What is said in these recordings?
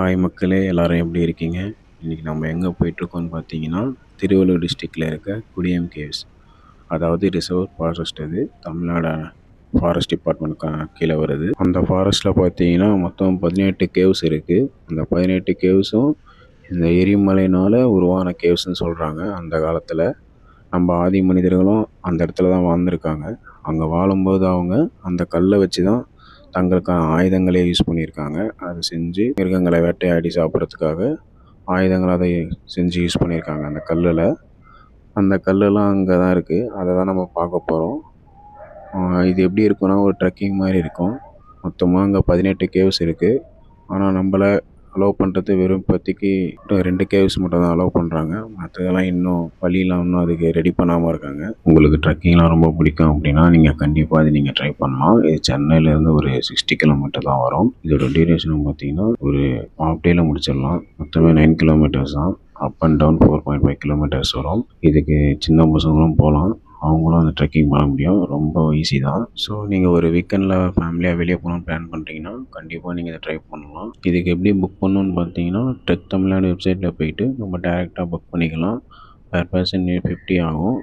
Hi மக்களே எல்லோரும் எப்படி இருக்கீங்க? இன்றைக்கி நம்ம எங்கே போயிட்டுருக்கோம்னு பார்த்தீங்கன்னா திருவள்ளூர் டிஸ்ட்ரிக்டில் இருக்க குடியம் கேவ்ஸ் அதாவது ரிசர்வ் ஃபாரஸ்ட் அது. தமிழ்நாடு ஃபாரஸ்ட் டிபார்ட்மெண்ட்க்கு கீழே வருது. அந்த ஃபாரஸ்ட்டில் பார்த்தீங்கன்னா மொத்தம் பதினெட்டு கேவ்ஸ் இருக்குது அந்த பதினெட்டு கேவ்ஸும் இந்த எரிமலைனால் உருவான கேவ்ஸ்னு சொல்கிறாங்க அந்த காலத்தில் நம்ம ஆதி மனிதர்களும் அந்த இடத்துல தான் வாழ்ந்துருக்காங்க. அங்கே வாழும்போது அவங்க அந்த கல்லை வச்சு தான் தங்களுக்கான ஆயுதங்களே யூஸ் பண்ணியிருக்காங்க. அதை செஞ்சு மிருகங்களை வேட்டையாடி சாப்பிட்றதுக்காக ஆயுதங்கள் அதை செஞ்சு யூஸ் பண்ணியிருக்காங்க. அந்த கல்லில். அந்த கல்லெல்லாம் அங்கே தான் இருக்குது அதை தான் நம்ம பார்க்க போகிறோம் இது எப்படி இருக்குன்னா ஒரு ட்ரெக்கிங் மாதிரி இருக்கும். மொத்தமாக அங்கே பதினெட்டு கேவ்ஸ் இருக்குது ஆனால் நம்மள அலோவ் பண்ணுறது வெறும் இப்போதைக்கு ரெண்டு கேவ்ஸ் மட்டும் தான் அலோவ் பண்ணுறாங்க மற்றதெல்லாம் இன்னும் வழியெலாம் இன்னும் அதுக்கு ரெடி பண்ணாமல் இருக்காங்க. உங்களுக்கு ட்ரெக்கிங்லாம் ரொம்ப பிடிக்கும் அப்படின்னா நீங்கள் கண்டிப்பாக அது நீங்கள் ட்ரை பண்ணலாம். இது சென்னையிலேருந்து ஒரு சிக்ஸ்டி கிலோமீட்டர் தான் வரும். இதோட டியூரேஷன் பார்த்தீங்கன்னா ஒரு ஹாஃப் டேயில் முடிச்சிடலாம். மொத்தமே நைன் கிலோமீட்டர்ஸ் தான். Up and down four point five kilometres வரும். இதுக்கு சின்ன பசங்களும் போகலாம். அவங்களும் அந்த ட்ரெக்கிங் பண்ண முடியும். ரொம்ப ஈஸி தான். ஸோ நீங்கள் ஒரு வீக்கெண்டில் ஃபேமிலியாக வெளியே போகணும்னு பிளான் பண்ணுறீங்கன்னா கண்டிப்பாக நீங்கள் இதை ட்ரை பண்ணலாம். இதுக்கு எப்படி புக் பண்ணணும்னு பார்த்தீங்கன்னா ட்ரெக் தமிழ்நாடு வெப்சைட்டில் போயிட்டு நம்ம டேரெக்டாக புக் பண்ணிக்கலாம். பெர் பர்சன் ஃபிஃப்டி ஆகும்.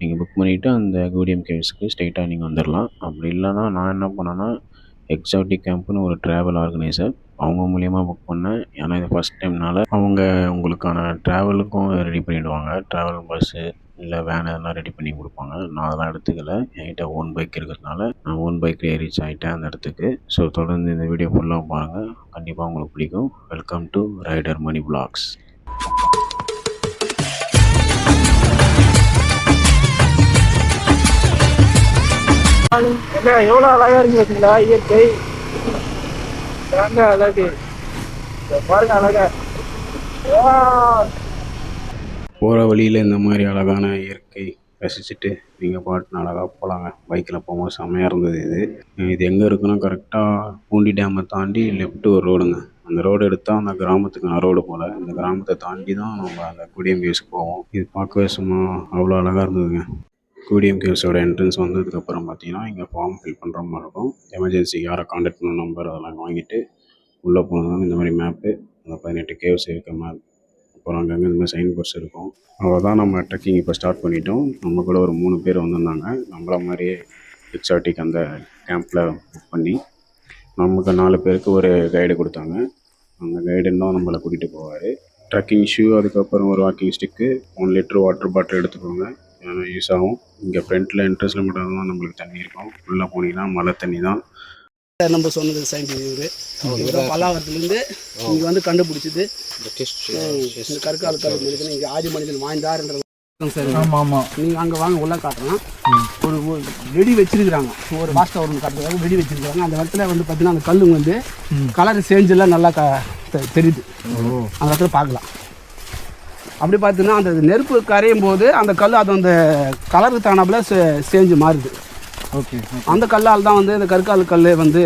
நீங்கள் புக் பண்ணிவிட்டு அந்த கூடியம் கேவ்ஸ்க்கு ஸ்ட்ரெயிட்டாக நீங்கள் வந்துடலாம் அப்படி இல்லைன்னா நான் என்ன பண்ணேன்னா எக்ஸாட்டிக் கேம்ப்னு ஒரு ட்ராவல் ஆர்கனைசர் அவங்க மூலியமாக புக் பண்ணேன். ஏன்னா இது ஃபஸ்ட் டைம்னால அவங்க உங்களுக்கான ட்ராவலுக்கும் ரெடி பண்ணிவிடுவாங்க ட்ராவல் பஸ்ஸு இல்லை வேன் எதனா ரெடி பண்ணி கொடுப்பாங்க. நான் அதெல்லாம் எடுத்துக்கல. என்கிட்ட ஓன் பைக் இருக்கிறதுனால நான் ஓன் பைக்லேயே ரீச் ஆகிட்டேன் அந்த இடத்துக்கு. ஸோ தொடர்ந்து இந்த வீடியோ ஃபுல்லாக பாருங்கள் கண்டிப்பாக உங்களுக்கு பிடிக்கும். Welcome to rider Mani vlogs என்ன எவ்வளோ அழகா இருக்கு பார்த்தீங்களா? இயற்கை. அழகு பாருங்க அழகா. போகிற வழியில் இந்த மாதிரி அழகான இயற்கை ரசிச்சுட்டு நீங்கள் பாட்டுன்னு அழகாக போகலாங்க பைக்கில் போகும்போது செம்மையாக இருந்தது இது. இது எங்கே இருக்குன்னா கரெக்டாக பூண்டி டேமை தாண்டி லெஃப்ட்டு ஒரு ரோடுங்க அந்த ரோடு எடுத்தால் அந்த கிராமத்துக்கான ரோடு போல். இந்த கிராமத்தை தாண்டி தான் நம்ம அந்த குடியம் கேவ்ஸுக்கு போவோம். இது பார்க்கவே சும்மா அவ்வளோ அழகாக இருந்ததுங்க. குடியம் கேவ்ஸோட என்ட்ரன்ஸ் வந்ததுக்கப்புறம் பார்த்தீங்கன்னா இங்கே ஃபார்ம் ஃபில் பண்ணுற மாதிரி இருக்கும். எமர்ஜென்சி யாரை காண்டாக்ட் பண்ண நம்பர் அதெல்லாம் வாங்கிட்டு உள்ளே போனதும் இந்த மாதிரி மேப்பு அந்த பதினெட்டு கேவ்ஸ் இருக்க மேப் அப்புறம் அங்கங்கே இந்த மாதிரி சைன் போர்ட்ஸ் இருக்கும் அவ்வளோதான் நம்ம ட்ரெக்கிங் இப்போ ஸ்டார்ட் பண்ணிட்டோம். நம்ம கூட ஒரு மூணு பேர் வந்திருந்தாங்க. நம்மள மாதிரியே எக்ஸாட்டிக் அந்த கேம்பில் புக் பண்ணி நமக்கு நாலு பேருக்கு ஒரு கைடு கொடுத்தாங்க. அந்த கைடு இன்னும் நம்மளை கூட்டிகிட்டு போவார். ட்ரெக்கிங் ஷூ அதுக்கப்புறம் ஒரு walking stick one litre water bottle எடுத்துக்கோங்க. யூஸ் ஆகும். இங்கே ஃப்ரண்ட்டில் என்ட்ரன்ஸில் மட்டும் தான் நம்மளுக்கு தண்ணி இருக்கும். உள்ளே போனீங்கன்னா மழை தண்ணி தான் நம்ம சொன்னது சயின்டிஸ்ட் இவரு இவரு பல்லாவரத்துலேருந்து இங்கே வந்து கண்டுபிடிச்சது. இந்த கற்கால கல் மனிதன் இங்கே ஆதி மனிதன் வாழ்ந்தாருன்ற சார். ஆமா. ஆமா நீங்க அங்க வாங்க உள்ள காட்டுறேன். ஒரு ஒரு வெடி வச்சிருக்கிறாங்க. ஒரு வாஸ்ட் டவர் காட்டுறதுக்காக வெடி வச்சிருக்காங்க அந்த இடத்துல வந்து பார்த்தீங்கன்னா அந்த கல்லுங்க வந்து கலர் சேஞ்செல்லாம் நல்லா க தெ- தெரியுது. அந்த இடத்துல பார்க்கலாம். அப்படி பார்த்தீங்கன்னா அந்த நெருப்பு கரையும் போது அந்த கல் அது அந்த கலருக்கு தானாப்புல சேஞ்சு மாறுது. ஓகே அந்த கல்லால் தான் வந்து இந்த கற்கால் கல் வந்து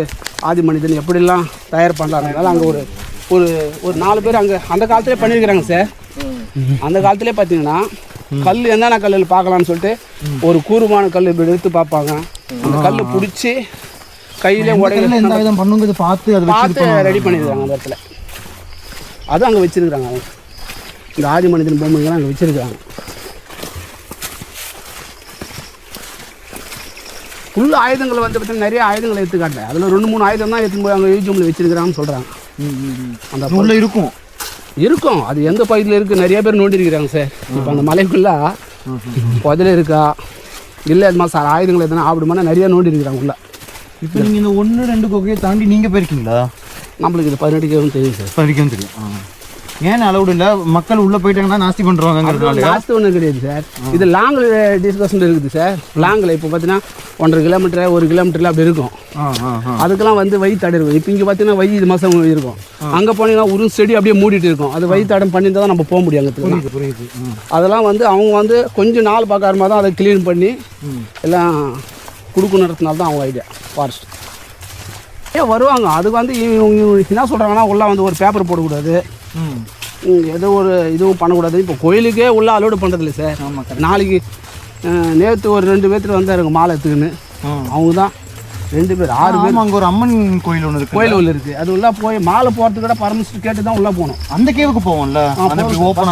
ஆதி மனிதன் எப்படிலாம் தயார் பண்ணுறாங்க அங்கே ஒரு ஒரு ஒரு நாலு பேர் அங்கே அந்த காலத்திலே பண்ணியிருக்கிறாங்க சார். அந்த காலத்திலே பார்த்தீங்கன்னா கல் என்னென்ன கல்லில் பார்க்கலாம்னு சொல்லிட்டு ஒரு கூறுமான கல் இப்படி எடுத்து பார்ப்பாங்க. அந்த கல் பிடிச்சி கையிலே உடையில எந்த விதம் பண்ணுங்கிறது பார்த்து அது பார்த்து ரெடி பண்ணியிருக்காங்க அந்த இடத்துல. அதுவும் அங்கே வச்சிருக்கிறாங்க அவங்க. இந்த ஆதி மனிதன் பொம்மைகள்லாம் அங்கே வச்சிருக்கிறாங்க. உள்ள ஆயுதங்கள் வந்து பார்த்தீங்கன்னா நிறைய ஆயுதங்களை எடுத்து காட்டேன் அதில் ரெண்டு மூணு ஆயுதம் தான் எடுத்துன்னு போய் அங்கே மியூசியமில் வச்சிருக்கிறாங்கன்னு சொல்கிறாங்க அந்த உள்ள இருக்கும். இருக்கும். அது எந்த பகுதியில் இருக்குது நிறைய பேர் நோண்டி இருக்கிறாங்க சார். இப்போ அந்த மலைக்குள்ள புதையல் இருக்கா? இல்லை அது மாதிரி சார் ஆயுதங்கள் எதுனா அப்படிமான நிறைய நோண்டி இருக்கிறாங்க உள்ள. இப்போ நீங்க இந்த ஒன்று ரெண்டு குகையை தாண்டி நீங்க போயிருக்கீங்களா? நம்மளுக்கு இது பதினெட்டு கேவும் தெரியும் சார். வரைக்கும் தெரியும். ஏன் அலௌடு இல்லை? மக்கள் உள்ள போயிட்டாங்கன்னா நாஸ்தி பண்ணுறாங்கிறதுனால லாஸ்ட் ஒன்றும் கிடையாது சார். இது லாங் டிஸ்கஷன் இருக்குது சார். லாங்கில் இப்போ பார்த்தீங்கன்னா ஒன்றரை கிலோமீட்டர் ஒரு கிலோமீட்டரில் அப்படி இருக்கும். அதுக்கெல்லாம் வந்து வழி தடை இருக்கும். இப்போ இங்கே பார்த்தீங்கன்னா வழி இது மாதம் இருக்கும். அங்கே போனீங்கன்னா ஒரு செடி அப்படியே மூடிட்டு இருக்கும். அது வழி தடம் பண்ணியிருந்தா தான் நம்ம போக முடியும் அங்கே புரியுது அதெல்லாம் வந்து அவங்க வந்து கொஞ்சம் நாள் பார்க்காம தான் அதை க்ளீன் பண்ணி எல்லாம் கொடுக்கணுன்றதுனால தான் அவங்க ஐடியா ஃபாரஸ்ட் வருவாங்க. அதுக்கு வந்து இவங்க என்ன சொல்கிறாங்கன்னா உள்ளே வந்து ஒரு பேப்பர் போடக்கூடாது. ஏதோ ஒரு இதுவும் பண்ணக்கூடாது. இப்போ கோயிலுக்கே உள்ள அலோடு பண்ணுறதில்ல சார். ஆமாம் நாளைக்கு நேற்று ஒரு ரெண்டு பேர்த்துட்டு வந்தாருங்க மாலை எடுத்துக்கின்னு அவங்க தான் ரெண்டு பேர் ஆறு பேர். அங்க ஒரு அம்மன் கோயில் ஒன்று இருக்கு கோயில் உள்ள இருக்கு. அது உள்ள போய் மாலை போகிறதுக்கு கூட பர்மிஷன் கேட்டு தான் உள்ள போகணும். அந்த கேவுக்கு போவோம்ல. ஓப்பன்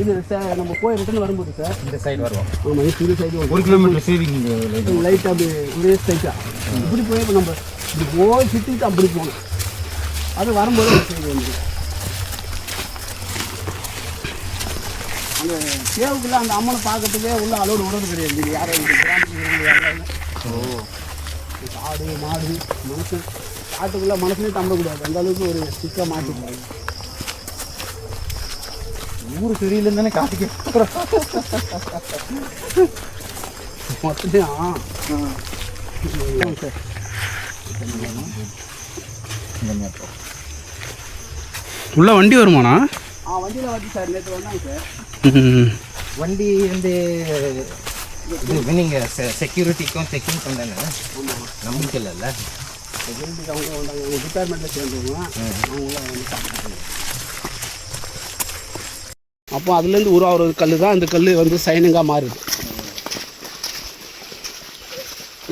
இது சார் நம்ம போய் ரிட்டர்ன் வரும்போது சார் இந்த சைடு வருவோம். ஆமாம் இந்த சைடு ஒரு கிலோமீட்டர் சேவிங் லைட்டாக அப்படி ஒரே ஸ்ட்ரைட்டாக இப்படி போய் இப்போ நம்ம இப்படி போய் சுற்றிட்டு அப்படி போகணும். அது வரும்போது ஒரு சைடு வந்து அந்த சேவுக்குள்ள அந்த அம்மனை பார்க்கறதுக்கே உள்ள அலோடு விடுறது கிடையாது. யாரும் யாரும். இந்த ஆடு மாடு மனுஷன். காட்டுக்குள்ள மனுஷனே தம்பக்கூடாது அந்த அளவுக்கு ஒரு சிக்கா மாட்டிருக்காங்க ஊர் சரியில்லைன்னு தானே மொத்தத்தையும் சார் உள்ள வண்டி வருமாண்ணா? ஆ வண்டியில் வண்டி சார் நேற்று வந்தாங்க சார். வண்டி வந்து இது நீங்கள் செக்யூரிட்டிக்கும் செக்கிங் பண்ணல. நம்பிக்கை இல்லைல்ல அவங்க வந்தாங்க டிபார்ட்மெண்ட்டில் சேர்ந்தவங்க. அவங்கள வந்து அப்போ அதுலேருந்து உருவாகிற கல் தான் இந்த கல் வந்து சைனிங்காக மாறுது.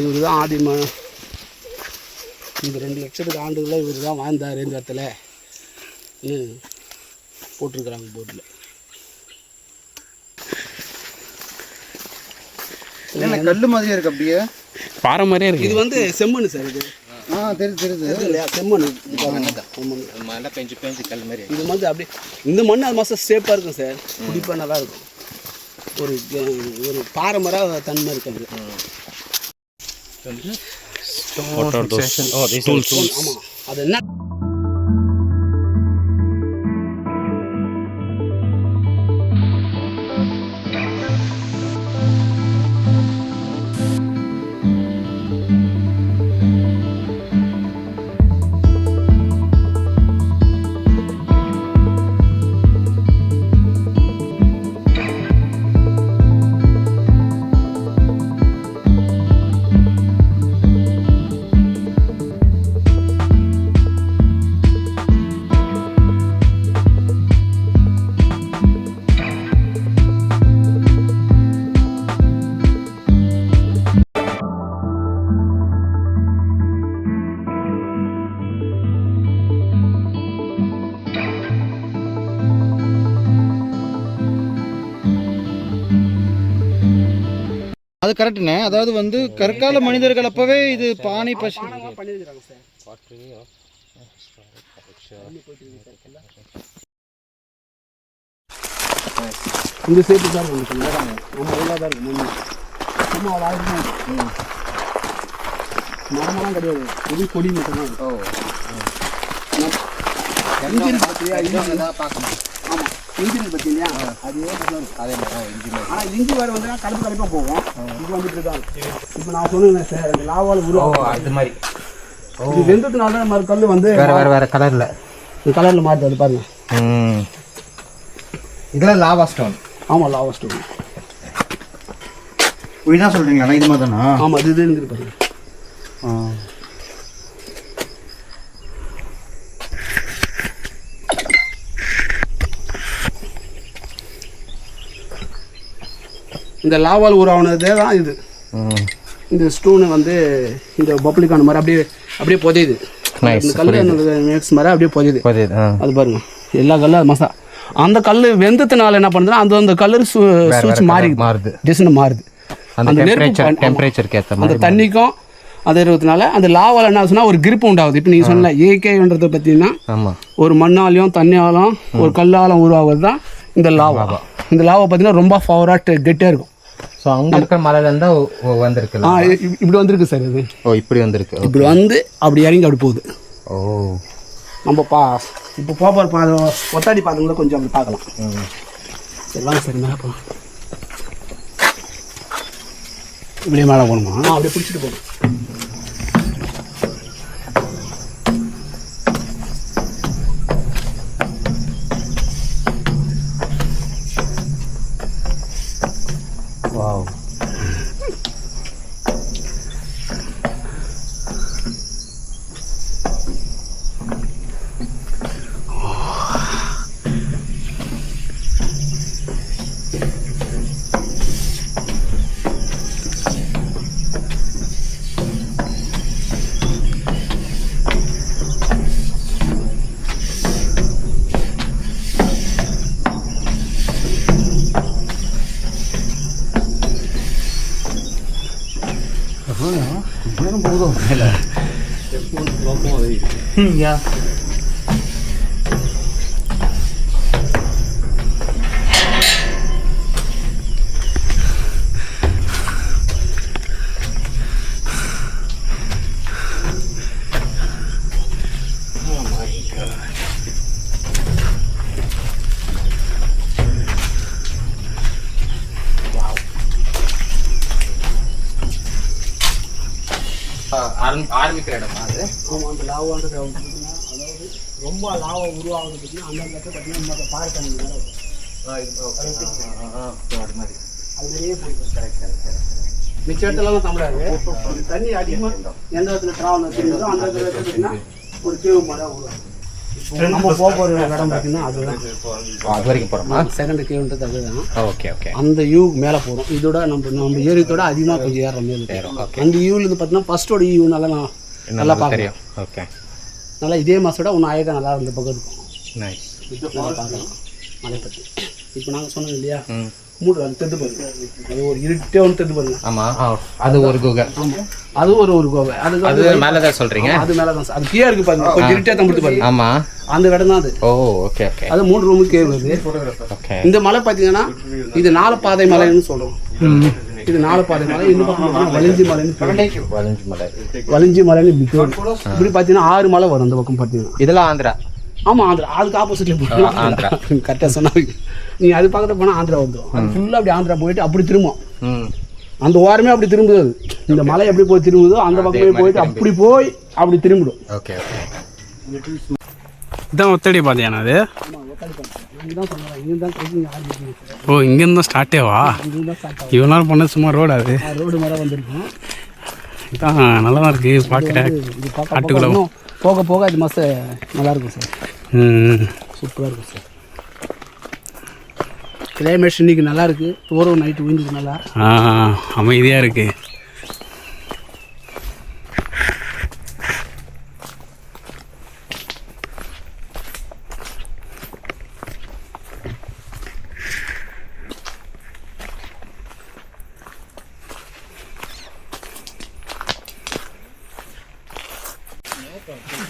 இவர் தான் ஆதி ம இந்த ரெண்டு லட்சத்துக்கு ஆண்டுகளில் இவர் தான் வாழ்ந்தார் இந்த இடத்துல. போட்டிருக்கிறாங்க போர்டில். கல்லு மாதிரியே இருக்கு அப்படியே? பாறை மாதிரியே இருக்குது இது வந்து செம்மண் சார் இது. ஆ தெரியுது தெரியுது இல்லையா? செம்மண். மழை பெஞ்சு பெஞ்சு கல் மாதிரி. இது வந்து அப்படியே இந்த மண் அது மாதம் சேஃபாக இருக்கும் சார். குடிப்பாக நல்லா இருக்கும். ஒரு ஒரு பாறை மரம் தன்மை இருக்காது ஆமாம் அது என்ன அது கரெக்டுண்ணே அதாவது வந்து கற்கால மனிதர்கள் அப்பவே இது பானை பசு இந்த சேட்டு தான் இருக்கும் நம்ம உள்ளே தான் இருக்கும் சும்மா ஆயிரம் மரமெல்லாம் கிடையாது. இது கொடி மட்டும்தான் இருக்கும் பார்த்தியா இன்ஜின் இன்ஜின் பார்த்தீங்களா? அதே மாதிரி தான் அதே மாதிரி. இன்ஜினியர் ஆனால் இன்ஜின் வேறு வந்து கலப்பு கலப்பாக போகும் இது வந்துட்டு தான். இப்போ நான் சொன்னேன் சார் அந்த லாவால் ஓ உருவாகும் அது மாதிரி. இது வெந்ததுனால தான் மறு கல் வந்து வேற வேற வேற கலர்ல இந்த கலரில் மாறுது அது பாருங்க. ம். இதெல்லாம் லாவா ஸ்டோன் ஆமாம் லாவா ஸ்டோன் இதுதான் சொல்றீங்களா? இது மாதிரி தானா ஆமாம் இது இது இருக்குது பாருங்க. இந்த லாவால் உருவானதே தான் இது. இந்த ஸ்டோனு வந்து இந்த பப்ளிக்கான மாதிரி அப்படியே அப்படியே புதையுது. இந்த கல் மிக்ஸ் மாதிரி அப்படியே புதையுது. அது பாருங்க. எல்லா கல்லும் அது மசா. அந்த கல் வெந்ததுனால என்ன பண்ணுதுன்னா அந்த அந்த கலர் சூச் மாறி மாறுது. டிசைன் மாறுது. அந்த நெருப்பு. டெம்பரேச்சருக்கு ஏற்ற அந்த மாதிரி தண்ணிக்கும் அது இருக்கிறதுனால அந்த லாவால் என்ன ஆகுதுன்னா ஒரு grip உண்டாகுது. இப்போ நீங்கள் சொன்ன ஏகேன்றதை பார்த்தீங்கன்னா ஒரு மண்ணாலையும் தண்ணியாலும் ஒரு கல்லாலும் உருவாகுது தான் இந்த லாவா. இந்த லாவா பார்த்தீங்கன்னா ரொம்ப ஃபவராக கெட்டியாக இருக்கும். ஸோ அங்கே இருக்கிற மலையிலேருந்து ஆ வந்திருக்குல்ல இ- இ- இப்படி வந்திருக்கு சார் இது ஓ இப்படி வந்திருக்கு. இப்படி வந்து அப்படி இறங்கி அப்படி போகுது. ஓ. நம்ம பா இப்போ போப்பார் பா ஒத்தாடி பாதங்களை கொஞ்சம் அப்படி பார்க்கலாம். சரி வாங்க சரி மேலே போகலாம் இப்படியே மேலே போகணுமா? ஆ அப்படியே பிடிச்சிட்டு போகணும். 哼 呀！லாவான்றது பார்த்தீங்கன்னா அதாவது ரொம்ப லாவா உருவாகுது பார்த்தீங்கன்னா அந்த இடத்துல பார்த்தீங்கன்னா நம்ம. அது நிறைய போயிடும் கரெக்ட் கரெக்ட் மிச்ச இடத்துலலாம் தமிழாது இந்த தண்ணி அதிகமாக எந்த இடத்துல? ட்ராவல் தெரியுதோ அந்த இடத்துல பார்த்தீங்கன்னா ஒரு கேவு மழை உருவாகும். இப்போ நம்ம போக போகிற இடம் பார்த்தீங்கன்னா அதுதான். அது வரைக்கும் போகிறோமா செகண்ட் கேவுன்றது அதுதான். ஓகே ஓகே அந்த யூ மேலே போகிறோம் இதோட நம்ம நம்ம ஏரியத்தோட அதிகமாக கொஞ்சம் ஏறுற மேலே ஏறும் அந்த யூவில் இருந்து பார்த்தீங்கன்னா ஃபர்ஸ்டோட யூ நல்லா நான் நல்லா பார்க்கலாம். ஓகே நல்லா இதே மாதத்தோட ஒன்று அழகாக நல்லா இந்த பக்கம் இருக்கும் நைஸ் பார்க்கலாம். மலை பற்றி இப்போ நாங்கள் சொன்னோம் இல்லையா? ம். மூடு அது தெத்து பாருங்க அது ஒரு இருட்டே ஒன்று தெத்து பாருங்க ஆமாம் அது ஒரு குகை. அது ஒரு ஒரு கோவை அது அது மேலே தான் சொல்கிறீங்க அது மேலே தான் அது கீழே இருக்கு பாருங்க. கொஞ்சம் இருட்டே தம்பிட்டு பாருங்க. ஆமாம் அந்த இடம் தான் அது. ஓ ஓகே ஓகே அது மூணு ரூமு கேவ் அது ஓகே இந்த மலை பார்த்தீங்கன்னா இது நாலு பாதை மலைன்னு சொல்றோம். இது நாலு பாதை மலை பக்கம் பார்த்தீங்கன்னா வலிஞ்சி மலைன்னு. வளைஞ்சு மலை. வலிஞ்சி மலைன்னு இப்படி பேரு. இப்படி பார்த்தீங்கன்னா ஆறு மலை வரும் அந்த பக்கம் பார்த்தீங்கன்னா. இதெல்லாம் ஆந்திரா. ஆமா ஆந்திரா. அதுக்கு ஆப்போசிட்ல போகலாம் ஆந்திரா. கரெக்டாக சொன்னாங்க. நீ அது பக்கத்துல போனா ஆந்திரா வந்துடும் அது ஃபுல்லாக அப்படி ஆந்திரா போயிட்டு அப்படி திரும்பும். ம். அந்த ஓரமே அப்படி திரும்புது. இந்த மலை எப்படி போய் திரும்புதோ அந்த பக்கமே போயிட்டு அப்படி போய் அப்படி திரும்பிடும். ஓகே ஓகே இதான் ஒத்தடி பாதையாண்ணா அது? ஓ இங்கேருந்து தான் ஸ்டார்ட்டே வா இங்கே தான் ஸ்டார்ட் இவ்வளோ நேரம் பண்ண சும்மா ரோடு அது? ரோடு மேலே வந்திருக்கும் இதான் நல்லா தான் இருக்குது பார்க்க. இன்னும் போக போக இது மாதம் நல்லா இருக்கும் சார். ம் சூப்பராக இருக்கும் சார். கிளைமேட் இன்னைக்கு நல்லா இருக்கு தூரம் நைட்டு விழுந்தது நல்லா. ஆ அமைதியாக இருக்குது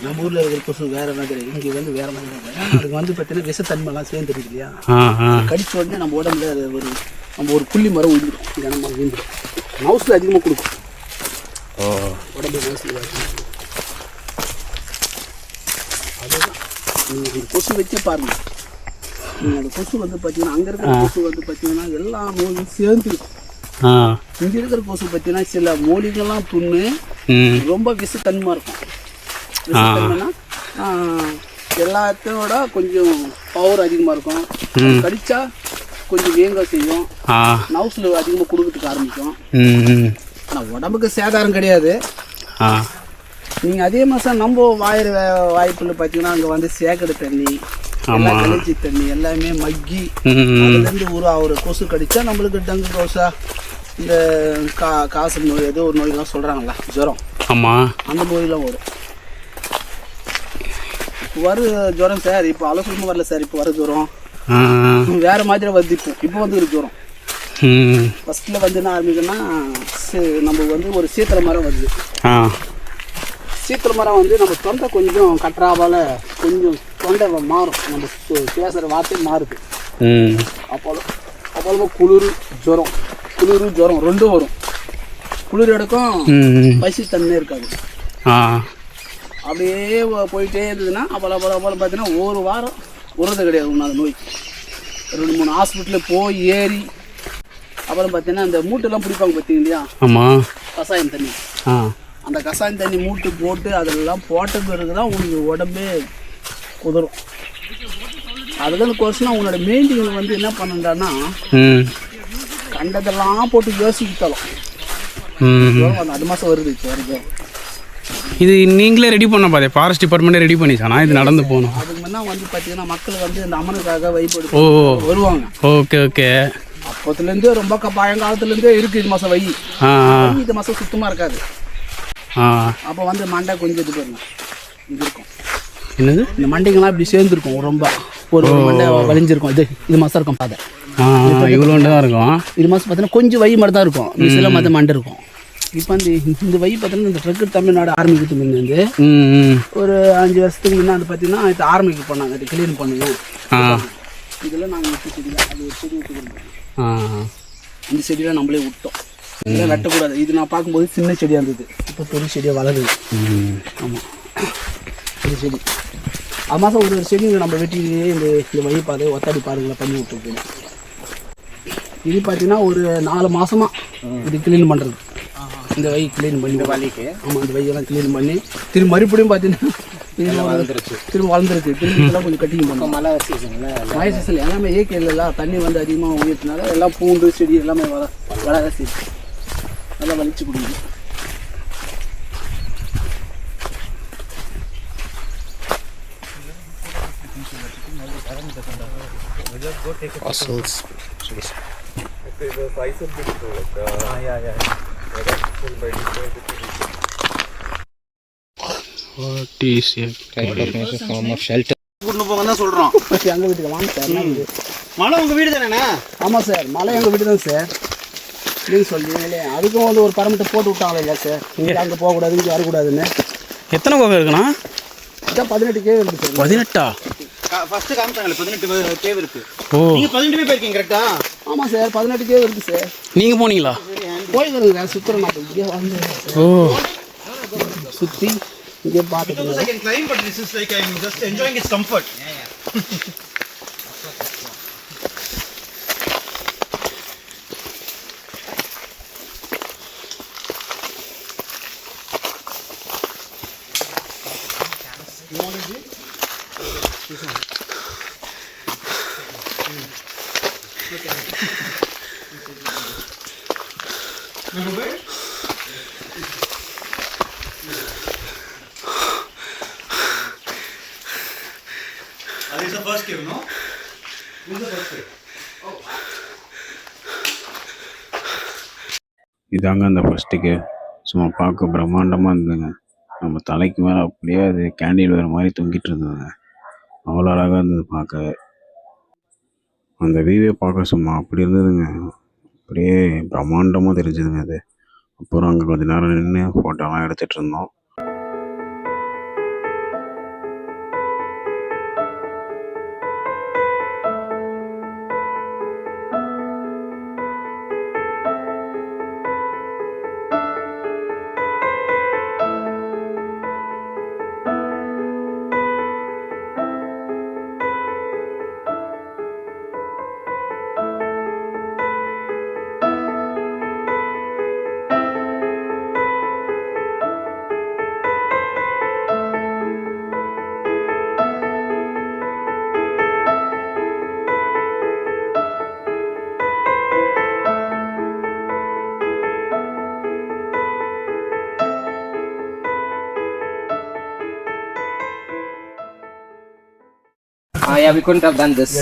நம்ம ஊரில் இருக்கிற கொசு வேற மாதிரி இங்கே வந்து வேற மாதிரி அதுக்கு வந்து பார்த்தீங்கன்னா விஷத்தன்மைலாம் சேர்ந்து இருக்கு இல்லையா கடிச்ச உடனே நம்ம உடம்புல அது ஒரு நம்ம ஒரு புள்ளி மரம் விழுந்துடும் கனமாக விழுந்துடும் மவுஸில் அதிகமாக கொடுக்கும். உடம்பு மவுஸில் அதுதான். நீங்கள் இந்த கொசு வச்சே பாருங்க. நீங்கள் அந்த கொசு வந்து பார்த்தீங்கன்னா அங்கே இருக்கிற கொசு வந்து பார்த்தீங்கன்னா எல்லா நோயும் சேர்ந்து இங்கே இருக்கிற கொசு பார்த்தீங்கன்னா சில மூலிகைலாம் துண்ணு ரொம்ப விஷத்தன்மை இருக்கும். விஷத்தன்மைனா எல்லாத்தையோட கொஞ்சம் பவர் அதிகமாக இருக்கும். கடிச்சா கொஞ்சம் வேங்க செய்யும். ஆ. நவுஸில் அதிகமாக கொடுக்கறதுக்கு ஆரம்பிக்கும். ஆனால் உடம்புக்கு சேதாரம் கிடையாது. நீங்கள் அதே மாதம் நம்ம வாயிற வாய்ப்புல பார்த்தீங்கன்னா அங்கே வந்து சேக்கடை தண்ணி கழிச்சி தண்ணி எல்லாமே மக்கி அதுலேருந்து உருவாகிற கொசு கடிச்சா நம்மளுக்கு டங்கு கோசா இந்த கா காசு நோய் ஏதோ ஒரு நோயெல்லாம் சொல்கிறாங்களா ஜுரம். ஆமாம் அந்த நோயெல்லாம் வரும். இப்போ வரு ஜுரம் சார் இப்போ அலசலமாக வரல சார் இப்போ வர ஜுரம். வேற மாதிரி வருது இப்போ. இப்போ வந்து ஒரு ஜுரம். ஃபஸ்ட்டில் வந்து என்ன ஆரம்பிக்குன்னா நம்ம வந்து ஒரு சீத்தலை மரம் வருது. சீத்தலை மரம் வந்து நம்ம தொண்டை கொஞ்சம் கட்டுறாவால் கொஞ்சம் தொண்டை மாறும். நம்ம பேசுகிற வார்த்தை மாறுது. அப்போ அப்போ குளிர் ஜுரம். குளிர் ஜுரம் ரெண்டும் வரும். குளிர் எடுக்கும் பசி தண்ணே இருக்காது. அப்படியே போயிட்டே இருந்ததுன்னா அப்போலாம் அப்போலாம் அப்போலாம் பார்த்தீங்கன்னா ஒரு வாரம் உறது கிடையாது அந்த நோய் ரெண்டு மூணு ஹாஸ்பிட்டலில் போய் ஏறி அப்புறம் பார்த்தீங்கன்னா அந்த மூட்டெல்லாம் பிடிப்பாங்க பார்த்தீங்க இல்லையா ஆமாம் கசாயம் தண்ணி. ஆ. அந்த கசாயம் தண்ணி மூட்டு போட்டு அதெல்லாம் போட்ட பிறகு தான் உனக்கு உடம்பே குதிரும். அதுதான் கோர்ஸ்னா உன்னோட மெயின்டைன் வந்து என்ன பண்ணண்டான்னா ம். கண்டதெல்லாம் போட்டு யோசிக்கத்தலாம் ம் அந்த அது மாதம் வருது இப்போ வருது இது நீங்களே ரெடி பண்ண பாதே ஃபாரஸ்ட் டிபார்ட்மெண்ட்டே ரெடி பண்ணிச்சானா இது நடந்து போகணும். அதுக்கு முன்னா வந்து பார்த்தீங்கன்னா மக்கள் வந்து இந்த அம்மனுக்காக வைப்படுத்தி ஓ வருவாங்க. Okay okay. அப்போத்துலேருந்தே ரொம்ப பழங்காலத்துலேருந்தே இருக்குது இது மாதம் வை இது மாதம் சுத்தமாக இருக்காது. ஆ. அப்போ வந்து மண்டை கொஞ்சம் இது பாருங்க இது இருக்கும். என்னது? இந்த மண்டைங்கெல்லாம் இப்படி சேர்ந்துருக்கும் ரொம்ப. ஒரு மண்டை வலிஞ்சிருக்கும். இது இது மாதம் இருக்கும் பாதை. ஆ இவ்வளோண்டு தான் இருக்கும். இது மாதம் பார்த்தீங்கன்னா கொஞ்சம் வை மட்டும் தான் இருக்கும் சில மாதம் மண்டை இருக்கும். இப்போ அந்த இந்த வழி பார்த்தீங்கன்னா இந்த ட்ரக்கு தமிழ்நாடு ஆரம்பிக்கிறது முன்ன ஒரு அஞ்சு வருஷத்துக்கு முன்னே வந்து பார்த்தீங்கன்னா இது ஆரம்பிக்க பண்ணாங்க இது கிளீன் பண்ணுங்க. ஆ. இதெல்லாம் நாங்கள் விட்டு செடி. அது ஒரு செடி விட்டுக்கிறோம் இந்த செடியெல்லாம் நம்மளே விட்டோம். இதெல்லாம் வெட்டக்கூடாது. இது நான் பார்க்கும்போது சின்ன செடியாக இருந்தது. இப்போ பெரிய செடியாக வளருது. ஆமாம் பெரிய செடி. அது மாதம் ஒரு ஒரு செடிங்களை நம்ம வெட்டி இந்த இந்த வழி பாதை ஒத்தாடி பாதைகளை பண்ணி விட்டுருக்கோம். இது பார்த்தீங்கன்னா ஒரு நாலு மாசமா இது க்ளீன் பண்ணுறது இந்த வழி க்ளீன் பண்ணி இந்த வழிக்கு ஆமாம் இந்த வழியெல்லாம் க்ளீன் பண்ணி திரும்ப மறுபடியும் பார்த்தீங்கன்னா இது வளர்ந்துருச்சு. திரும்ப வளர்ந்துருச்சு திரும்ப இதெல்லாம் கொஞ்சம் கட்டிங் பண்ணோம். மழை சீசனில் மழை சீசனில் எல்லாமே இயற்கையில் எல்லாம் தண்ணி வந்து அதிகமாக உயர்த்தினால எல்லாம் பூண்டு செடி எல்லாமே வள வளர செய்யுது. நல்லா வலிச்சு கொடுக்குது. Fossils. What is Kind of a form of shelter. கூட்டு போங்க தான் சொல்றோம். எங்கள் வீட்டுக்கு வாங்க சார் என்ன இது? மழை உங்க வீடு தானே ஆமாம் சார். மலை எங்கள் வீடு தான் சார். இல்லைன்னு சொல்லுவீங்களே அதுக்கும் வந்து ஒரு பரமிட்ட போட்டு விட்டாங்களே இல்லை சார்? இங்கே அங்கே போகக்கூடாது இங்கே வரக்கூடாதுன்னு. எத்தனை கோகை இருக்குண்ணா? இதான் பதினெட்டு கேவி இருக்கு சார். பதினெட்டா? ஃபர்ஸ்ட் காமிச்சாங்களே பதினெட்டு கேவ் இருக்கு. ஓ. நீங்க பதினெட்டு பேர் போயிருக்கீங்க கரெக்டா ஆமாம் சார். பதினெட்டு கேவி இருக்கு சார். நீங்கள் போனீங்களா? போய் வருங்க சுற்றுறோம் நான் இங்கே வந்து ஓ சுற்றி இங்கே பார்த்துட்டு இதாங்க அந்த ஃபஸ்ட்டுக்கு சும்மா பார்க்க பிரம்மாண்டமாக இருந்ததுங்க. நம்ம தலைக்கு மேலே அப்படியே அது கேண்டில் வேறு மாதிரி தொங்கிட்டு இருந்ததுங்க. அவ்வளோ அழகாக இருந்தது பார்க்க அந்த வியூவே பார்க்க சும்மா அப்படி இருந்ததுங்க. அப்படியே பிரம்மாண்டமாக தெரிஞ்சுதுங்க அது. அப்புறம் அங்கே கொஞ்ச நேரம் நின்று ஃபோட்டோலாம் எடுத்துகிட்டு இருந்தோம். Yeah, we couldn't have done this.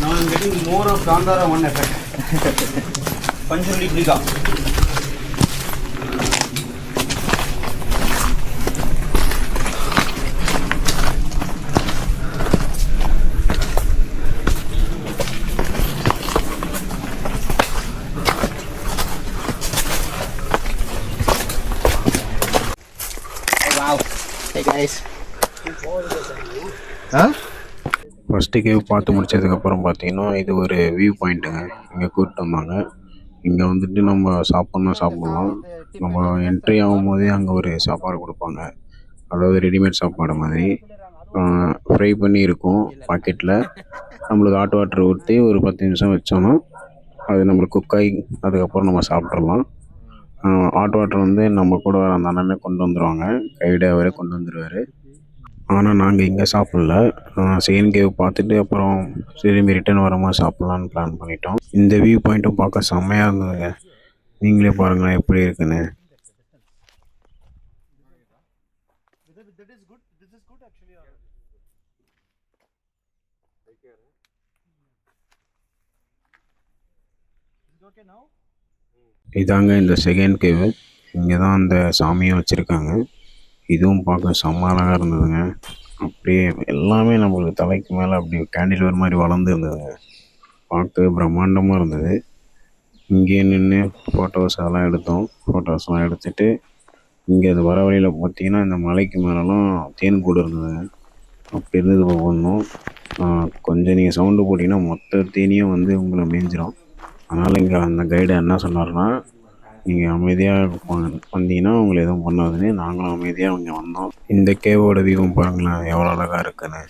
Now I'm getting more of Gandhara one effect. Panchuli Briga. First cave பார்த்து முடிச்சதுக்கப்புறம் பார்த்தீங்கன்னா இது ஒரு வியூ பாயிண்ட்டுங்க இங்கே கூப்பிட்டு வந்தாங்க. இங்கே வந்துட்டு நம்ம சாப்பிட்ணும் சாப்பிட்லாம். நம்ம என்ட்ரி ஆகும் போதே அங்கே ஒரு சாப்பாடு கொடுப்பாங்க. அதாவது ரெடிமேட் சாப்பாடு மாதிரி. ஃப்ரை பண்ணி இருக்கும் பாக்கெட்டில் நம்மளுக்கு ஹாட் வாட்டர் ஊற்றி ஒரு பத்து நிமிஷம் வச்சோன்னா அது நம்மளுக்கு குக் ஆகி அதுக்கப்புறம் நம்ம சாப்பிட்றலாம் ஹாட் வாட்டர் வந்து நம்ம கூட வர அந்த அண்ணனே கொண்டு வந்துடுவாங்க கைடு அவரே கொண்டு வந்துடுவார் ஆனால் நாங்கள் இங்கே சாப்பிடல. செகண்ட் கேவ் பார்த்துட்டு அப்புறம் திரும்பி ரிட்டர்ன் வரும்போது சாப்பிட்லான்னு பிளான் பண்ணிட்டோம். இந்த வியூ பாயிண்ட்டும் பார்க்க செம்மையாக இருந்ததுங்க. நீங்களே பாருங்களேன் எப்படி இருக்குன்னு. இதாங்க இந்த செகண்ட் கேவு இங்கே தான் அந்த சாமியை வச்சுருக்காங்க. இதுவும் பார்க்க செம்ம அழகாக இருந்ததுங்க. அப்படியே எல்லாமே நம்மளுக்கு தலைக்கு மேலே அப்படி கேண்டில் ஒரு மாதிரி வளர்ந்து இருந்ததுங்க. பார்க்கவே பிரம்மாண்டமாக இருந்தது. இங்கேயே நின்று ஃபோட்டோஸ் அதெல்லாம் எடுத்தோம். ஃபோட்டோஸ்லாம் எடுத்துகிட்டு இங்கே அது வர வழியில் பார்த்தீங்கன்னா இந்த மலைக்கு மேலெலாம் தேன் கூடு இருந்ததுங்க. அப்படி இருந்தது ஒவ்வொன்றும் கொஞ்சம் நீங்கள் சவுண்டு போட்டிங்கன்னா மொத்த தேனியும் வந்து உங்களை மேய்ஞ்சிரும். அதனால் இங்கே அந்த கைடு என்ன சொன்னார்னா நீங்கள் அமைதியாக வந்தீங்கன்னா உங்களை எதுவும் பண்ணாதுன்னு நாங்களும் அமைதியாக இங்கே வந்தோம். இந்த கேவோட வியூவும் பாருங்களேன் எவ்வளோ அழகாக இருக்குன்னு.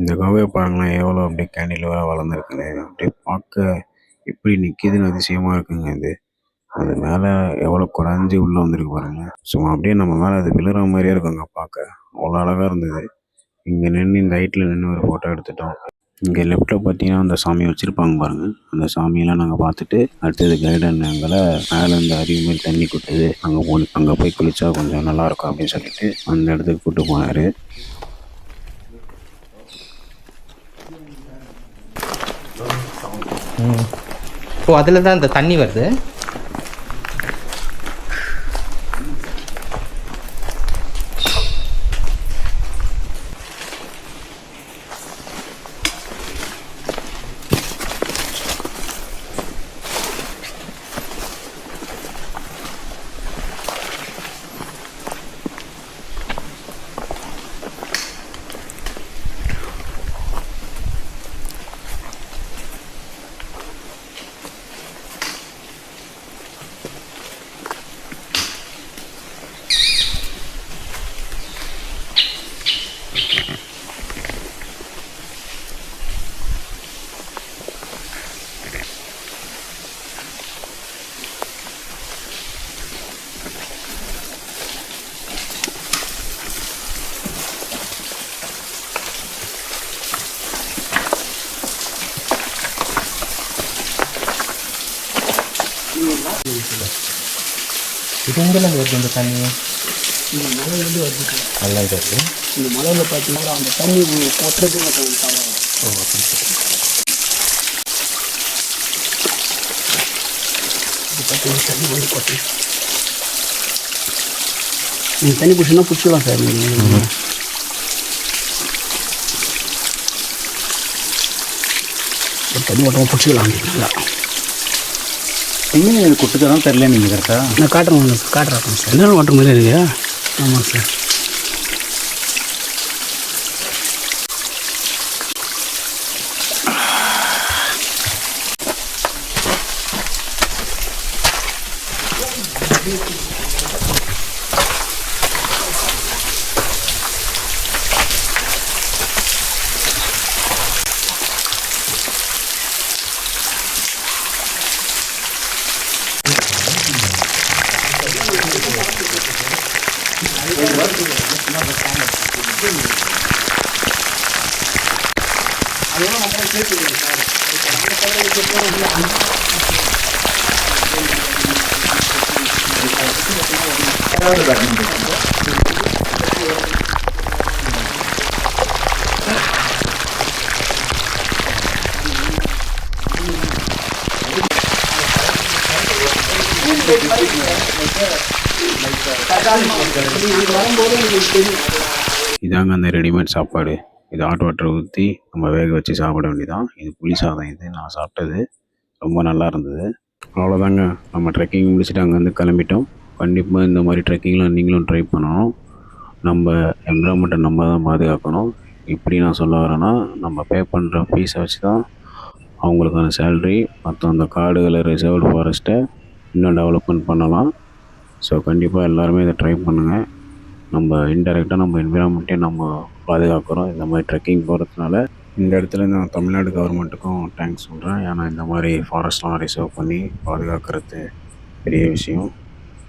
இந்த கோவையை பாருங்களேன் எவ்வளோ அப்படியே கேண்டில் வளர்ந்துருக்குன்னு. அப்படியே பார்க்க எப்படி நிற்கிதுன்னு அதிசயமாக இருக்குங்க இது. அது மேலே எவ்வளோ குறைஞ்சி உள்ளே வந்திருக்கு பாருங்க. சும்மா அப்படியே நம்ம மேலே அது விழுற மாதிரியே இருக்குங்க பார்க்க. அவ்வளோ அழகாக இருந்தது. இங்கே நின்று இந்த ஹைட்டில் நின்று ஒரு ஃபோட்டோ எடுத்துட்டோம். இங்கே லெஃப்ட்டில் பார்த்தீங்கன்னா அந்த சாமி வச்சுருப்பாங்க பாருங்கள் அந்த சாமியெல்லாம் நாங்கள் பார்த்துட்டு அடுத்தது கைடன் எங்களை மேலே இந்த அருவி மாதிரி தண்ணி கொட்டுது அங்கே போய் அங்கே போய் குளிச்சா கொஞ்சம் நல்லாயிருக்கும் அப்படின்னு சொல்லிட்டு அந்த இடத்துக்கு கூப்பிட்டு போனார். ஓ அதில் தான் இந்த தண்ணி வருது? இது எங்கேருந்து வருது இந்த தண்ணி. இந்த மலையிலேருந்து வருது. நல்லா இது வருது இந்த மலையில் பார்த்தீங்கன்னா அந்த தண்ணி கொட்டுறது மட்டும் தவறு ஓ அப்படி இது பார்த்தீங்கன்னா தண்ணி வந்து கொட்டு. நீங்கள் தண்ணி பிடிச்சினா பிடிச்சிக்கலாம் சார் நீங்கள் தண்ணி ஓட்டமாக பிடிச்சிக்கலாம் நல்லா. எங்கே இது கொட்டுதான் தெரில நீங்கள் கரெக்டாக நான் காட்டுறேன் உங்களுக்கு காட்டுறேன். சார் என்ன வாட்டர் மாதிரி இருக்கியா ஆமாம் சார். Gracias. இதாங்க அந்த ரெடிமேட் சாப்பாடு. இது ஹாட் வாட்டரை ஊற்றி நம்ம வேக வச்சு சாப்பிட வேண்டியதான் இது புளி சாதம் இது. நான் சாப்பிட்டது. ரொம்ப நல்லா இருந்தது. அவ்வளோதாங்க நம்ம ட்ரெக்கிங் முடிச்சுட்டு அங்கேருந்து கிளம்பிட்டோம். கண்டிப்பாக இந்த மாதிரி ட்ரெக்கிங்லாம் நீங்களும் ட்ரை பண்ணணும். நம்ம என்விரான்மெண்ட்டை நம்ம தான் பாதுகாக்கணும். இப்படி நான் சொல்ல வரேன்னா நம்ம பே பண்ணுற ஃபீஸை வச்சு தான் அவங்களுக்கான சேல்ரி மற்ற அந்த காடுகளை ரிசர்வ்டு ஃபாரஸ்ட்டை இன்னும் டெவலப்மெண்ட் பண்ணலாம். ஸோ கண்டிப்பாக எல்லாருமே இதை ட்ரை பண்ணுங்கள் நம்ம இன்டெரக்டாக நம்ம என்விரான்மெண்ட்டே நம்ம பாதுகாக்கிறோம். இந்த மாதிரி ட்ரெக்கிங் போகிறதுனால இந்த இடத்துல நான் தமிழ்நாடு கவர்மெண்ட்டுக்கும் தேங்க்ஸ் சொல்கிறேன் ஏன்னா இந்த மாதிரி ஃபாரஸ்ட்லாம் ரிசர்வ் பண்ணி பாதுகாக்கிறது பெரிய விஷயம்.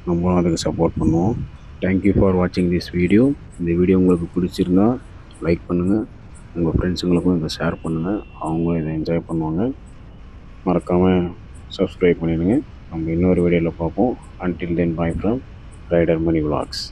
நம்மளும் அதுக்கு சப்போர்ட் பண்ணுவோம். தேங்க்யூ ஃபார் வாட்சிங் திஸ் வீடியோ இந்த வீடியோ உங்களுக்கு பிடிச்சிருந்தா லைக் பண்ணுங்கள் உங்கள் ஃப்ரெண்ட்ஸுங்களுக்கும் இதை ஷேர் பண்ணுங்கள் அவங்களும் இதை என்ஜாய் பண்ணுவாங்க. மறக்காமல் சப்ஸ்கிரைப் பண்ணிடுங்க. நம்ம இன்னொரு வீடியோவில் பார்ப்போம். Until then bye from rider Mani vlogs